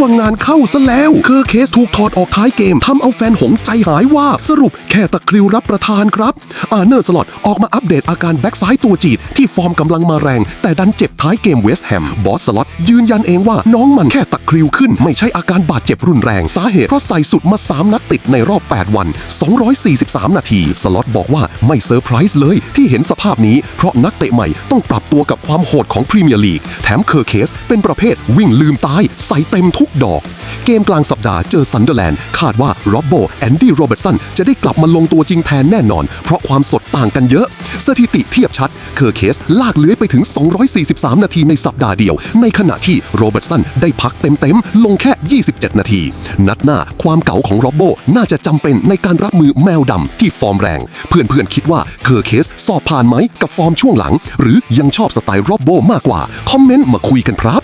ว่างานเข้าซะแล้ว เคอร์เคสถูกถอดออกท้ายเกมทำเอาแฟนหงใจหายว่าสรุปแค่ตะคริวรับประทานครับ อาเนอร์สล็อตออกมาอัปเดตอาการแบ็กซ้ายตัวจีดที่ฟอร์มกำลังมาแรง แต่ดันเจ็บท้ายเกมเวสต์แฮมบอสสล็อตยืนยันเองว่าน้องมันแค่ตะคริวขึ้น ไม่ใช่อาการบาดเจ็บรุนแรงสาเหตุเพราะใส่สุดมา 3 นัดติดในรอบ 8 วัน 243 นาที สล็อตบอกว่าไม่เซอร์ไพรส์เลยที่เห็นสภาพนี้เพราะนักเตะใหม่ต้องปรับตัวกับความโหดของพรีเมียร์ลีกแถมเคอร์เคสเป็นประเภทวิ่งลืมตายใส่เต็มทุทุกดอก เกมกลางสัปดาห์เจอซันเดอร์แลนด์คาดว่าโรบโบแอนดี้โรเบิร์ตสันจะได้กลับมาลงตัวจริงแทนแน่นอน เพราะความสดต่างกันเยอะ สถิติเทียบชัด เคอร์เคสลากเลื้อยไปถึง 243 นาทีในสัปดาห์เดียว ในขณะที่โรเบิร์ตสันได้พักเต็มๆ ลงแค่ 27 นาที นัดหน้าความเก๋าของโรบโบน่าจะจำเป็นในการรับมือแมวดำที่ฟอร์มแรง เพื่อนๆคิดว่าเคอร์เคสสอบผ่านไหมกับฟอร์มช่วงหลัง หรือยังชอบสไตล์โรบโบมากกว่าคอมเมนต์มาคุยกันครับ